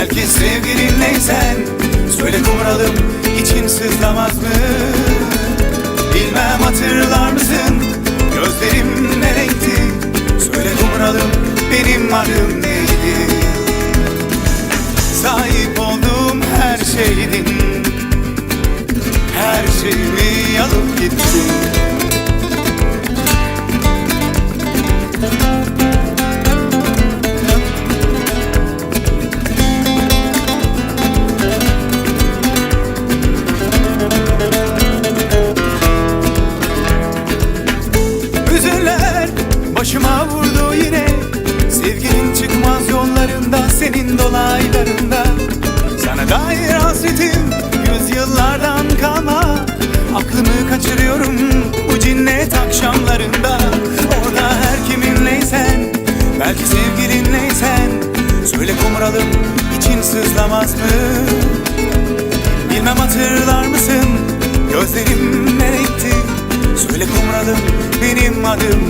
Belki sevgilinleysen Söyle kumralım için sızlamaz mı? Bilmem hatırlar mısın? Gözlerim ne renkti? Söyle kumralım benim adım neydi? Sahip olduğum her şeydin başıma vurdu yine. Sevginin çıkmaz yollarında Senin dolaylarında. Sana dair hasretim Yüzyıllardan kalma. Aklımı kaçırıyorum Bu cinnet akşamlarında. Orada her kiminleysen Belki sevgilinleysen Söyle kumralım için sızlamaz mı? Bilmem hatırlar mısın Gözlerim ne renkti Söyle kumralım benim adım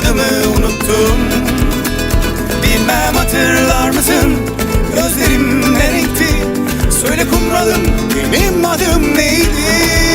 adımı unuttum. Bilmem hatırlar mısın? Gözlerim ne renkti Söyle kumralım benim adım neydi